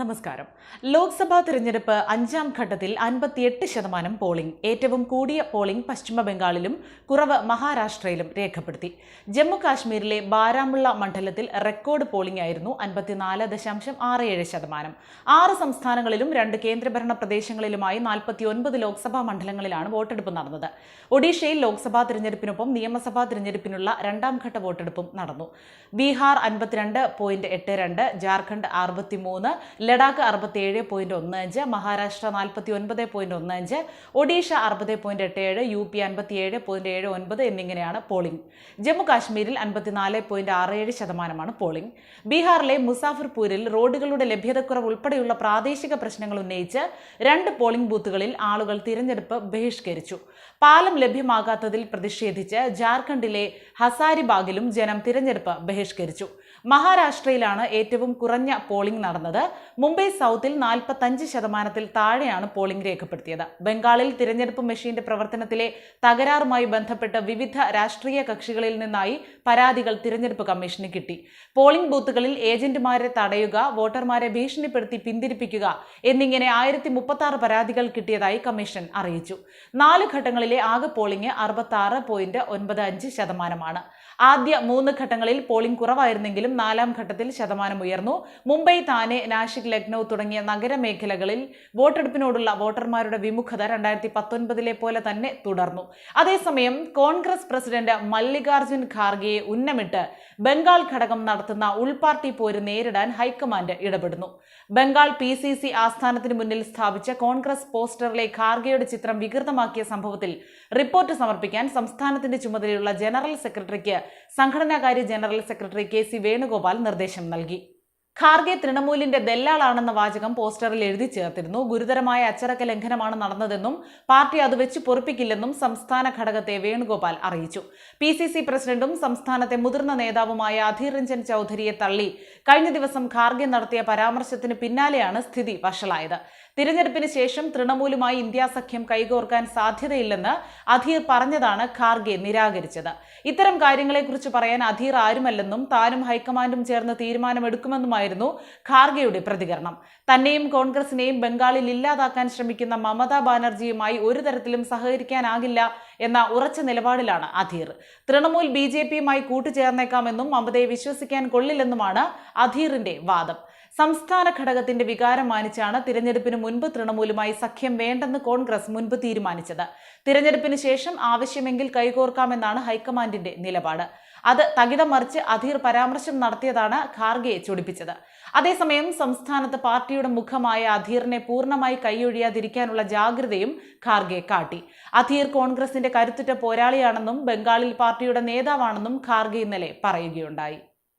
നമസ്കാരം. ലോക്സഭാ തിരഞ്ഞെടുപ്പ് അഞ്ചാം ഘട്ടത്തിൽ അൻപത്തിയെട്ട് ശതമാനം പോളിംഗ് ഏറ്റവും കൂടിയ പോളിംഗ് പശ്ചിമ ബംഗാളിലും കുറവ് മഹാരാഷ്ട്രയിലും രേഖപ്പെടുത്തി. ജമ്മു കാശ്മീരിലെ ബാരാമുള്ള മണ്ഡലത്തിൽ റെക്കോർഡ് പോളിംഗ് ആയിരുന്നു അൻപത്തിനാല് ദശാംശം ആറ് ഏഴ് ശതമാനം. ആറ് സംസ്ഥാനങ്ങളിലും രണ്ട് കേന്ദ്രഭരണ പ്രദേശങ്ങളിലുമായി നാൽപ്പത്തിയൊൻപത് ലോക്സഭാ മണ്ഡലങ്ങളിലാണ് വോട്ടെടുപ്പ് നടന്നത്. ഒഡീഷയിൽ ലോക്സഭാ തിരഞ്ഞെടുപ്പിനൊപ്പം നിയമസഭാ തിരഞ്ഞെടുപ്പിനുള്ള രണ്ടാം ഘട്ട വോട്ടെടുപ്പും നടന്നു. ബീഹാർ അൻപത്തിരണ്ട് പോയിന്റ് എട്ട് രണ്ട് ജാർഖണ്ഡ് അറുപത്തിമൂന്ന് ലഡാക്ക് അറുപത്തിയേഴ് പോയിന്റ് ഒന്ന് അഞ്ച് മഹാരാഷ്ട്ര നാൽപ്പത്തി ഒൻപത് പോയിന്റ് ഒന്ന് അഞ്ച് ഒഡീഷ അറുപത് പോയിന്റ് എട്ട് ഏഴ് യു പി അൻപത്തിയേഴ് പോയിന്റ് ഏഴ് ഒൻപത് എന്നിങ്ങനെയാണ് പോളിംഗ് ജമ്മു കാശ്മീരിൽ അൻപത്തിനാല് പോയിന്റ് ആറ് ഏഴ് ശതമാനമാണ് പോളിംഗ് ബീഹാറിലെ മുസാഫർപൂരിൽ റോഡുകളുടെ ലഭ്യതക്കുറവ് ഉൾപ്പെടെയുള്ള പ്രാദേശിക പ്രശ്നങ്ങൾ ഉന്നയിച്ച് രണ്ട് പോളിംഗ് ബൂത്തുകളിൽ ആളുകൾ തിരഞ്ഞെടുപ്പ് ബഹിഷ്കരിച്ചു. പാലം ലഭ്യമാകാത്തതിൽ പ്രതിഷേധിച്ച് ജാർഖണ്ഡിലെ ഹസാരിബാഗിലും ജനം തിരഞ്ഞെടുപ്പ് ബഹിഷ്കരിച്ചു. മഹാരാഷ്ട്രയിലാണ് ഏറ്റവും കുറഞ്ഞ പോളിംഗ് നടന്നത്. മുംബൈ സൗത്തിൽ നാൽപ്പത്തഞ്ച് ശതമാനത്തിൽ താഴെയാണ് പോളിംഗ് രേഖപ്പെടുത്തിയത്. ബംഗാളിൽ തിരഞ്ഞെടുപ്പ് മെഷീന്റെ പ്രവർത്തനത്തിലെ തകരാറുമായി ബന്ധപ്പെട്ട് വിവിധ രാഷ്ട്രീയ കക്ഷികളിൽ നിന്നായി പരാതികൾ തിരഞ്ഞെടുപ്പ് കമ്മീഷന് കിട്ടി. പോളിംഗ് ബൂത്തുകളിൽ ഏജന്റുമാരെ തടയുക വോട്ടർമാരെ ഭീഷണിപ്പെടുത്തി പിന്തിരിപ്പിക്കുക എന്നിങ്ങനെ ആയിരത്തി മുപ്പത്തി പരാതികൾ കിട്ടിയതായി കമ്മീഷൻ അറിയിച്ചു. നാല് ഘട്ടങ്ങളിലെ ആകെ പോളിംഗ് അറുപത്തി ആറ് പോയിന്റ് ഒൻപത് അഞ്ച് ശതമാനമാണ്. ആദ്യ മൂന്ന് ഘട്ടങ്ങളിൽ പോളിംഗ് കുറവായിരുന്നെങ്കിലും നാലാം ഘട്ടത്തിൽ ശതമാനം ഉയർന്നു. മുംബൈ താനെ നാഷിക് ലക്നൌ തുടങ്ങിയ നഗരമേഖലകളിൽ വോട്ടെടുപ്പിനോടുള്ള വോട്ടർമാരുടെ വിമുഖത രണ്ടായിരത്തി പത്തൊൻപതിലെ പോലെ തന്നെ തുടർന്നു. അതേസമയം കോൺഗ്രസ് പ്രസിഡന്റ് മല്ലികാർജുൻ ഖാർഗെയെ ഉന്നമിട്ട് ബംഗാൾ ഘടകം നടത്തുന്ന ഉൾപാർട്ടി പോര് നേരിടാൻ ഹൈക്കമാൻഡ് ഇടപെടുന്നു. ബംഗാൾ പി സി സി ആസ്ഥാനത്തിന് മുന്നിൽ സ്ഥാപിച്ച കോൺഗ്രസ് പോസ്റ്ററിലെ ഖാർഗെയുടെ ചിത്രം വികൃതമാക്കിയ സംഭവത്തിൽ റിപ്പോർട്ട് സമർപ്പിക്കാൻ സംസ്ഥാനത്തിന്റെ ചുമതലയുള്ള ജനറൽ സെക്രട്ടറിക്ക് സംഘടനാകാര്യ general secretary K C Venugopal നിർദ്ദേശം നൽകി. ഖാർഗെ തൃണമൂലിന്റെ ദല്ലാളാണെന്ന വാചകം പോസ്റ്ററിൽ എഴുതി ചേർത്തിരുന്നു. ഗുരുതരമായ അച്ചടക്ക ലംഘനമാണ് നടന്നതെന്നും പാർട്ടി അത് വെച്ച് പൊറുപ്പിക്കില്ലെന്നും സംസ്ഥാന ഘടകത്തെ വേണുഗോപാൽ അറിയിച്ചു. പി സി സി പ്രസിഡന്റും സംസ്ഥാനത്തെ മുതിർന്ന നേതാവുമായ അധീർ രഞ്ജൻ ചൌധരിയെ തള്ളി. കഴിഞ്ഞ ദിവസം ഖാർഗെ നടത്തിയ പരാമർശത്തിന് പിന്നാലെയാണ് സ്ഥിതി വഷളായത്. തിരഞ്ഞെടുപ്പിന് ശേഷം തൃണമൂലുമായി ഇന്ത്യാ സഖ്യം കൈകോർക്കാൻ സാധ്യതയില്ലെന്ന് അധീർ പറഞ്ഞതാണ് ഖാർഗെ നിരാകരിച്ചത്. ഇത്തരം കാര്യങ്ങളെക്കുറിച്ച് പറയാൻ അധീർ ആരുമല്ലെന്നും താനും ഹൈക്കമാൻഡും ചേർന്ന് തീരുമാനമെടുക്കുമെന്നുമായിരുന്നു ഖാർഗെയുടെ പ്രതികരണം. തന്നെയും കോൺഗ്രസിനെയും ബംഗാളിൽ ഇല്ലാതാക്കാൻ ശ്രമിക്കുന്ന മമതാ ബാനർജിയുമായി ഒരു തരത്തിലും സഹകരിക്കാനാകില്ല എന്ന ഉറച്ച നിലപാടിലാണ് അധീർ. തൃണമൂൽ ബി ജെ പിയുമായി കൂട്ടുചേർന്നേക്കാമെന്നും മമതയെ വിശ്വസിക്കാൻ കൊള്ളില്ലെന്നുമാണ് അധീറിന്റെ വാദം. സംസ്ഥാന ഘടകത്തിന്റെ വികാരം മാനിച്ചാണ് തിരഞ്ഞെടുപ്പിന് മുൻപ് തൃണമൂലുമായി സഖ്യം വേണ്ടെന്ന് കോൺഗ്രസ് മുൻപ് തീരുമാനിച്ചത്. തിരഞ്ഞെടുപ്പിന് ശേഷം ആവശ്യമെങ്കിൽ കൈകോർക്കാമെന്നാണ് ഹൈക്കമാൻഡിന്റെ നിലപാട്. അത് തകിടം മറിച്ച് അധീർ പരാമർശം നടത്തിയതാണ് ഖാർഗെയെ ചൊടിപ്പിച്ചത്. അതേസമയം സംസ്ഥാനത്ത് പാർട്ടിയുടെ മുഖമായ അധീറിനെ പൂർണമായി കൈയൊഴിയാതിരിക്കാനുള്ള ജാഗ്രതയും ഖാർഗെ കാട്ടി. അധീർ കോൺഗ്രസിന്റെ കരുത്തുറ്റ പോരാളിയാണെന്നും ബംഗാളിൽ പാർട്ടിയുടെ നേതാവാണെന്നും ഖാർഗെ ഇന്നലെ പറയുകയുണ്ടായി